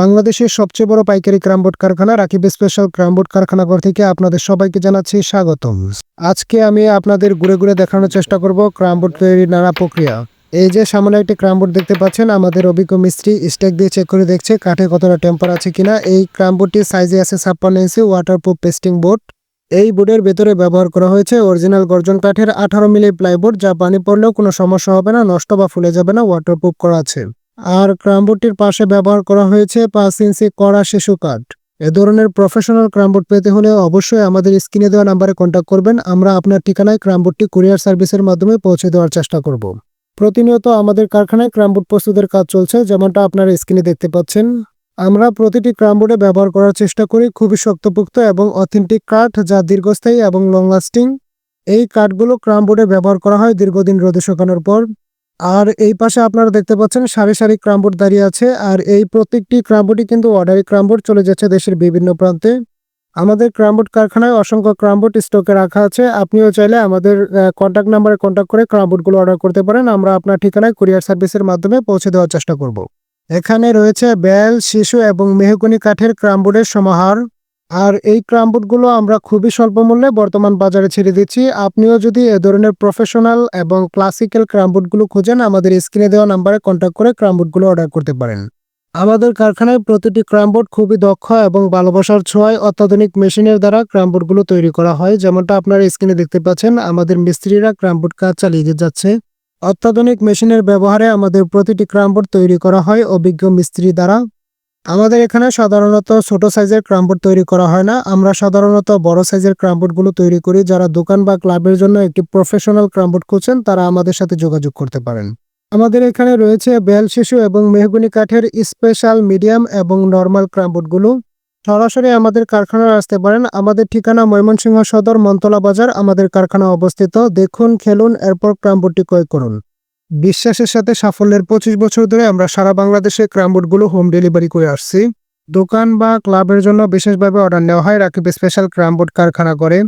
বাংলাদেশের সবচেয়ে বড় পাইকারি ক্রামবোর্ড কারখানা রাকিব স্পেশাল ক্রামবোর্ড কারখানা কারখানাঘর থেকে আপনাদের সবাইকে জানাচ্ছি স্বাগতম। আজকে আমি আপনাদের ঘুরে ঘুরে দেখানোর চেষ্টা করব ক্রামবোর্ড তৈরির নানা প্রক্রিয়া। এই যে সামনে একটি ক্রামবোর্ড দেখতে পাচ্ছেন, আমাদের অভিজ্ঞ মিস্ত্রি স্টেক দিয়ে চেক করে দেখছে কাঠে কতটা টেম্পার আছে কিনা। এই ক্রামবোর্ডটির সাইজে আছে ছাপ্পান্ন ইঞ্চি ওয়াটারপ্রুফ পেস্টিং বোর্ড এই বোর্ডের ভেতরে ব্যবহার করা হয়েছে অরিজিনাল গর্জন কাঠের আঠারো মিলি প্লাইবোর্ড যা পানি পড়লেও কোনো সমস্যা হবে না, নষ্ট বা ফুলে যাবে না ওয়াটারপ্রুফ করা আছে। আর ক্রামবোর্ডটির পাশে ব্যবহার করা হয়েছে পাঁচ ইঞ্চি কড়া শিশু কাঠ। এ ধরনের প্রফেশনাল ক্রামবোর্ড পেতে হলে অবশ্যই আমাদের স্ক্রিনে দেওয়া নাম্বারে কন্ট্যাক্ট করবেন। আমরা আপনার ঠিকানায় ক্রামবোর্ডটি কুরিয়ার সার্ভিসের মাধ্যমে পৌঁছে দেওয়ার চেষ্টা করব। প্রতিনিয়ত আমাদের কারখানায় ক্রামবোর্ড প্রস্তুতের কাজ চলছে, যেমনটা আপনারা স্ক্রিনে দেখতে পাচ্ছেন। আমরা প্রতিটি ক্রামবোর্ডে ব্যবহার করার চেষ্টা করি খুবই শক্তপোক্ত এবং অথেন্টিক কাঠ যা দীর্ঘস্থায়ী এবং লং লাস্টিং এই কাঠগুলো ক্রামবোর্ডে ব্যবহার করা হয় দীর্ঘদিন রোদে শুকানোর পর। আর এই পাশে আপনারা দেখতে পাচ্ছেন সারি সারি ক্রামবোর্ড দাঁড়িয়ে আছে। আর এই প্রত্যেকটি ক্রামবোর্ডই কিন্তু অর্ডারি ক্রামবোর্ড চলে যাচ্ছে দেশের বিভিন্ন প্রান্তে। আমাদের ক্রামবোর্ড কারখানায় অসংখ্য ক্রামবোর্ড স্টকে রাখা আছে। আপনিও চাইলে আমাদের কন্ট্যাক্ট নাম্বারে কন্ট্যাক্ট করে ক্রামবোর্ডগুলো অর্ডার করতে পারেন। আমরা আপনার ঠিকানায় কুরিয়ার সার্ভিসের মাধ্যমে পৌঁছে দেওয়ার চেষ্টা করব। এখানে রয়েছে বেল, শিশু এবং মেহগুনি কাঠের ক্রামবোর্ডের সমাহার। আর এই ক্রামবোর্ডগুলো আমরা খুবই স্বল্প মূল্যে বর্তমান বাজারে ছেড়ে দিচ্ছি। আপনিও যদি এ ধরনের প্রফেশনাল এবং ক্লাসিক্যাল ক্রামবোর্ডগুলো খুঁজেন, আমাদের স্ক্রিনে দেওয়া নাম্বারে কন্ট্যাক্ট করে ক্রামবোর্ডগুলো অর্ডার করতে পারেন। আমাদের কারখানায় প্রতিটি ক্রামবোর্ড খুবই দক্ষ এবং ভালোবাসার ছোঁয়ায় অত্যাধুনিক মেশিনের দ্বারা ক্রামবোর্ডগুলো তৈরি করা হয়। যেমনটা আপনারা স্ক্রিনে দেখতে পাচ্ছেন, আমাদের মিস্ত্রিরা ক্রামবোর্ড কাজ চালিয়ে যাচ্ছে। অত্যাধুনিক মেশিনের ব্যবহারে আমাদের প্রতিটি ক্রামবোর্ড তৈরি করা হয় অভিজ্ঞ মিস্ত্রি দ্বারা। আমাদের এখানে সাধারণত ছোট সাইজের ক্রামবোর্ড তৈরি করা হয় না। আমরা সাধারণত বড় সাইজের ক্রামবোর্ডগুলো তৈরি করি। যারা দোকান বা ক্লাবের জন্য একটি প্রফেশনাল ক্রামবোর্ড খুঁজছেন, তারা আমাদের সাথে যোগাযোগ করতে পারেন। আমাদের এখানে রয়েছে বেল শিশু এবং মেহগুনি কাঠের স্পেশাল মিডিয়াম এবং নর্মাল ক্রামবোর্ডগুলো। সরাসরি আমাদের কারখানায় আসতে পারেন। আমাদের ঠিকানা ময়মনসিংহ সদর মন্তলা বাজার। আমাদের কারখানা অবস্থিত। দেখুন, খেলুন, এরপর ক্রামবোর্ডটি ক্রয় করুন। বিশ্বাসের সাথে সাফল্যের পঁচিশ বছর ধরে আমরা সারা বাংলাদেশে ক্রামবোর্ডগুলো হোম ডেলিভারি করে আসছি। দোকান বা ক্লাবের জন্য বিশেষভাবে অর্ডার নেওয়া হয়, রাকিব স্পেশাল ক্রামবোর্ড কারখানা করে।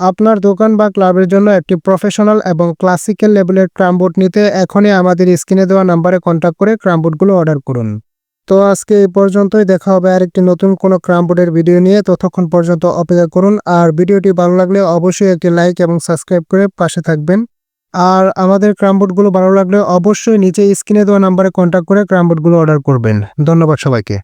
আপনার দোকান বা ক্লাবের জন্য একটি প্রফেশনাল এবং ক্লাসিক্যাল লেভেলের ক্রামবোর্ড নিতে এখনই আমাদের স্ক্রিনে দেওয়া নাম্বারে কন্ট্যাক্ট করে ক্রামবোর্ডগুলো অর্ডার করুন। তো আজকে এই পর্যন্তই, দেখা হবে আরেকটি নতুন কোনো ক্রামবোর্ডের ভিডিও নিয়ে। ততক্ষণ পর্যন্ত অপেক্ষা করুন, আর ভিডিওটি ভালো লাগলে অবশ্যই একটি লাইক এবং সাবস্ক্রাইব করে পাশে থাকবেন। আর আমাদের ক্রামবোর্ডগুলো ভালো লাগলে অবশ্যই নিচে স্ক্রিনে দেওয়া নাম্বারে কন্ট্যাক্ট করে ক্রামবোর্ডগুলো অর্ডার করবেন। ধন্যবাদ সবাইকে।